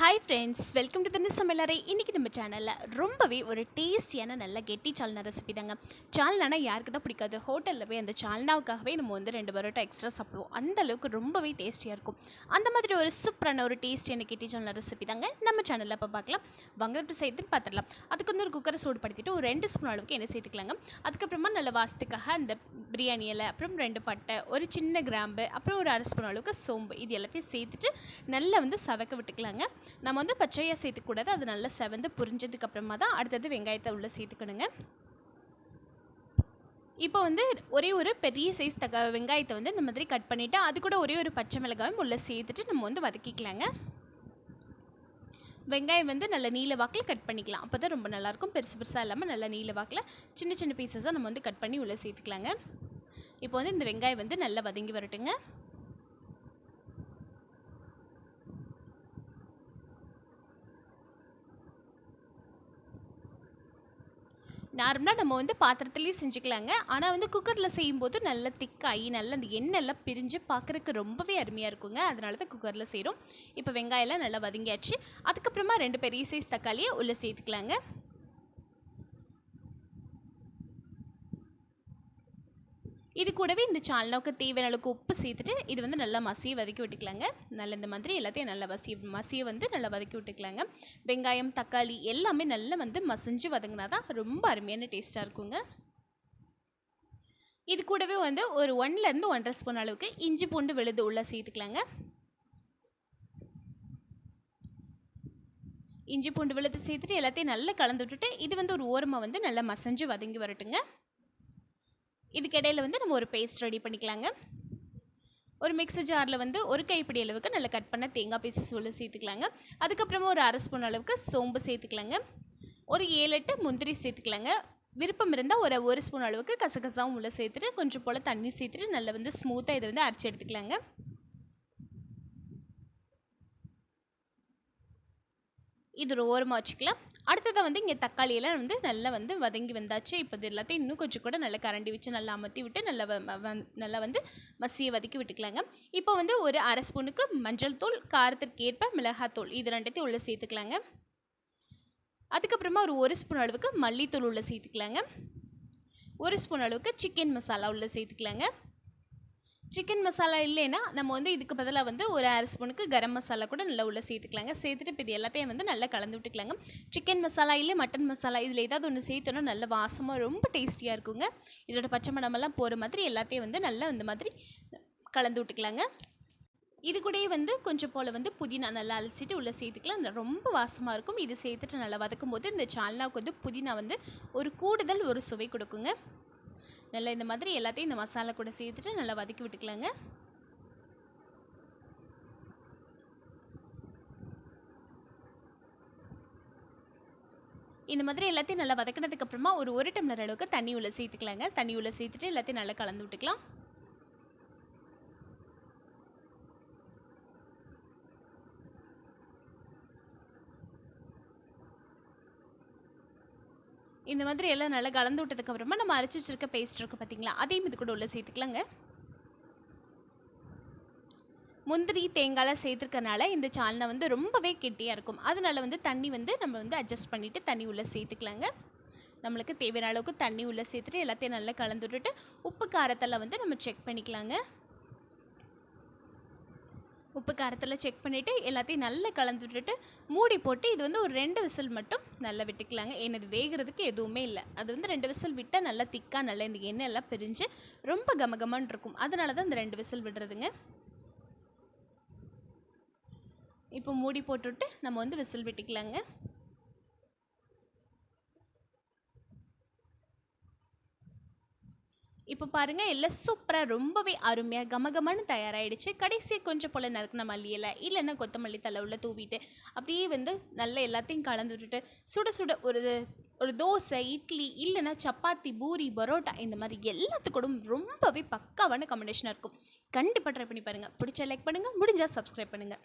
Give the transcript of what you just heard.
Hi friends welcome to தண்ணி சமையலரை இன்றைக்கி நம்ம சேனலில் ரொம்பவே ஒரு டேஸ்டியான நல்ல கெட்டி சால்னா ரெசிபி தாங்க. சால்னானா யாருக்கு தான் பிடிக்காது. ஹோட்டலில் போய் அந்த சால்னாவுக்காகவே நம்ம வந்து ரெண்டு பரோட்டா எக்ஸ்ட்ரா சாப்பிடுவோம். அந்த அளவுக்கு ரொம்பவே டேஸ்டியாக இருக்கும். அந்த மாதிரி ஒரு சூப்பரான ஒரு டேஸ்டியான கெட்டி சால்னா ரெசிபி தாங்க நம்ம சேனலில் இப்போ பார்க்கலாம் வங்கத்து சேர்த்து பார்த்துடலாம் அதுக்கு வந்து ஒரு குக்கரை சூடு படுத்திட்டு ஒரு ரெண்டு ஸ்பூன் அளவுக்கு என்ன சேர்த்துக்கலாங்க. அதுக்கப்புறமா நல்ல வாசத்துக்காக அந்த பிரியாணி இலை அப்புறம் ரெண்டு பட்டை ஒரு சின்ன கிராம்பு அப்புறம் ஒரு அரை ஸ்பூன் அளவுக்கு சோம்பு. இது எல்லாத்தையும் சேர்த்துட்டு நல்லா வந்து சவக்க விட்டுக்கலாங்க. நம்ம வந்து பச்சையாக சேர்த்துக்கூடாது அது நல்லா செவந்து புரிஞ்சதுக்கப்புறமா தான் அடுத்தது வெங்காயத்தை உள்ளே சேர்த்துக்கணுங்க. இப்போ வந்து ஒரே ஒரு பெரிய சைஸ் தக வெங்காயத்தை வந்து இந்த மாதிரி கட் பண்ணிவிட்டு அது கூட ஒரே ஒரு பச்சை மிளகாயும் உள்ளே சேர்த்துட்டு நம்ம வந்து வதக்கிக்கலாங்க. வெங்காயம் வந்து நல்ல நீல வாக்கில் கட் பண்ணிக்கலாம். அப்போ தான் ரொம்ப நல்லாயிருக்கும். பெருசு பெருசாக இல்லாமல் நல்ல நீல வாக்கில் சின்ன சின்ன பீசஸாக நம்ம வந்து கட் பண்ணி உள்ளே சேர்த்துக்கலாங்க. இப்போ வந்து இந்த வெங்காயம் வந்து நல்லா வதங்கி வரட்டுங்க. நார்மலாக நம்ம வந்து பாத்திரத்துலேயே செஞ்சுக்கலாங்க. ஆனால் வந்து குக்கரில் செய்யும்போது நல்ல திக்காகி நல்ல அந்த எண்ணெய்லாம் பிரிஞ்சு பார்க்குறக்கு ரொம்பவே அருமையாக இருக்குங்க. அதனால தான் குக்கரில் செய்கிறோம் இப்போ வெங்காயம்லாம் நல்லா வதங்கியாச்சு. அதுக்கப்புறமா ரெண்டு பெரிய சைஸ் தக்காளியை உள்ளே சேர்த்துக்கலாங்க. இது கூடவே இந்த சால்னாவுக்கு தேவையான அளவுக்கு உப்பு சேர்த்துட்டு இது வந்து நல்லா மசிய வதக்கி விட்டுக்கலாங்க. நல்ல இந்த மாதிரி எல்லாத்தையும் நல்லா மசிய மசிய வந்து நல்லா வதக்கி விட்டுக்கலாங்க. வெங்காயம் தக்காளி எல்லாமே நல்லா வந்து மசிஞ்சு வதங்கினா தான் ரொம்ப அருமையான டேஸ்ட்டாக இருக்குங்க. இது கூடவே வந்து ஒரு ஒன்லேருந்து ஒன்றரை ஸ்பூன் அளவுக்கு இஞ்சி பூண்டு விழுது உள்ளே சேர்த்துக்கலாங்க. இஞ்சி பூண்டு விழுது சேர்த்துட்டு எல்லாத்தையும் நல்லா கலந்து விட்டுட்டு இது வந்து ஒரு ஓரமாக வந்து நல்லா மசஞ்சு வதங்கி வரட்டுங்க. இதுக்கிடையில் வந்து நம்ம ஒரு பேஸ்ட் ரெடி பண்ணிக்கலாங்க. ஒரு மிக்ஸி ஜாரில் வந்து ஒரு கைப்பிடி அளவுக்கு நல்லா கட் பண்ண தேங்காய் பீசஸ் உள்ள சேர்த்துக்கலாங்க. அதுக்கப்புறமா ஒரு அரை ஸ்பூன் அளவுக்கு சோம்பு சேர்த்துக்கலாங்க. ஒரு ஏழு எட்டு முந்திரி சேர்த்துக்கலாங்க. விருப்பம் இருந்தால் ஒரு ஒரு ஸ்பூன் அளவுக்கு கசகசாவும் உள்ளே சேர்த்துட்டு கொஞ்சம் போல் தண்ணி சேர்த்துட்டு நல்லா வந்து ஸ்மூத்தாக இதை வந்து அரைச்சி எடுத்துக்கலாங்க. இது ஒரு ஓரமாக வச்சுக்கலாம். அடுத்ததாக வந்து இங்கே தக்காளியெல்லாம் வந்து நல்லா வந்து வதங்கி வந்தாச்சு. இப்போ இது எல்லாத்தையும் இன்னும் கொஞ்சம் கூட நல்லா கரண்டி வச்சு நல்லா அமர்த்தி விட்டு நல்லா நல்லா வந்து மசியை வதக்கி விட்டுக்கலாங்க. இப்போ வந்து ஒரு அரை ஸ்பூனுக்கு மஞ்சள் தூள் காரத்திற்கு ஏற்ப மிளகாத்தூள் இது ரெண்டத்தையும் உள்ளே சேர்த்துக்கலாங்க. அதுக்கப்புறமா ஒரு ஒரு ஸ்பூன் அளவுக்கு மல்லித்தூள் உள்ளே சேர்த்துக்கலாங்க. ஒரு ஸ்பூன் அளவுக்கு சிக்கன் மசாலா உள்ளே சேர்த்துக்கலாங்க. சிக்கன் மசாலா இல்லைன்னா நம்ம வந்து இதுக்கு பதிலாக வந்து ஒரு அரை ஸ்பூனுக்கு கரம் மசாலா கூட நல்லா உள்ளே சேர்த்துக்கலாங்க. சேர்த்துட்டு இப்போ இது எல்லாத்தையும் வந்து நல்லா கலந்து விட்டுக்கலாங்க. சிக்கன் மசாலா இல்லை மட்டன் மசாலா இதில் ஏதாவது ஒன்று சேர்த்தோன்னா நல்ல வாசமாக ரொம்ப டேஸ்டியாக இருக்குங்க. இதோட பச்சை மடமெல்லாம் போகிற மாதிரி எல்லாத்தையும் வந்து நல்லா இந்த மாதிரி கலந்து விட்டுக்கலாங்க. இது கூடயே வந்து கொஞ்சம் போல் வந்து புதினா நல்லா அலசிட்டு உள்ளே சேர்த்துக்கலாம். ரொம்ப வாசமாக இருக்கும். இது சேர்த்துட்டு நல்லா வதக்கும் போது இந்த சால்னாவுக்கு வந்து புதினா வந்து ஒரு கூடுதல் ஒரு சுவை கொடுக்குங்க. நல்லா இந்த மாதிரி எல்லாத்தையும் இந்த மசாலா கூட சேர்த்துட்டு நல்லா வதக்கி விட்டுக்கலாங்க. இந்த மாதிரி எல்லாத்தையும் நல்லா வதக்கினதுக்கப்புறமா ஒரு ஒரு டம்ளர் அளவுக்கு தண்ணி உள்ள சேர்த்துக்கலாங்க. தண்ணி உள்ள சேர்த்துட்டு எல்லாத்தையும் நல்லா கலந்து விட்டுக்கலாம். இந்த மாதிரி எல்லாம் நல்லா கலந்து விட்டதுக்கு அப்புறமா நம்ம அரைச்சி வச்சிருக்க பேஸ்ட் இருக்குது பார்த்தீங்களா அதையும் இது கூட உள்ளே சேர்த்துக்கலாங்க. முந்திரி தேங்காய்லாம் சேர்த்துருக்கனால இந்த சால்னா வந்து ரொம்பவே கெட்டியாக இருக்கும். அதனால் வந்து தண்ணி வந்து நம்ம வந்து அட்ஜஸ்ட் பண்ணிவிட்டு தண்ணி உள்ளே சேர்த்துக்கலாங்க. நம்மளுக்கு தேவையான அளவுக்கு தண்ணி உள்ளே சேர்த்துட்டு எல்லாத்தையும் நல்லா கலந்து விட்டுட்டு உப்பு காரத்தெல்லாம் வந்து நம்ம செக் பண்ணிக்கலாங்க. உப்பு காரத்தில் செக் பண்ணிவிட்டு எல்லாத்தையும் நல்லா கலந்து விட்டுட்டு மூடி போட்டு இது வந்து ஒரு ரெண்டு விசில் மட்டும் நல்லா விட்டுக்கலாங்க. எனது வேகிறதுக்கு எதுவுமே இல்லை. அது வந்து ரெண்டு விசில் விட்டால் நல்லா திக்காக நல்லா இந்த எண்ணெய் எல்லாம் பிரிஞ்சு ரொம்ப கமகமான் இருக்கும். அதனால தான் இந்த ரெண்டு விசில் விடுறதுங்க. இப்போ மூடி போட்டுவிட்டு நம்ம வந்து விசில் விட்டுக்கலாங்க. இப்போ பாருங்கள் எல்லாம் சூப்பராக ரொம்பவே அருமையாக கமகமானு தயாராகிடுச்சு கடைசியாக கொஞ்சம் போல் நறுக்கின மல்லியில் இல்லைன்னா கொத்தமல்லி தலை உள்ள தூவிட்டு அப்படியே வந்து நல்லா எல்லாத்தையும் கலந்து விட்டுட்டு சுட சுட ஒரு ஒரு தோசை இட்லி இல்லைன்னா சப்பாத்தி பூரி பரோட்டா இந்த மாதிரி எல்லாத்துக்கூடும் ரொம்பவே பக்காவான காம்பினேஷனாக இருக்கும். கண்டிப்பாக ட்ரை பண்ணி பாருங்கள் பிடிச்ச லைக் பண்ணுங்கள் முடிஞ்சால் சப்ஸ்கிரைப் பண்ணுங்கள்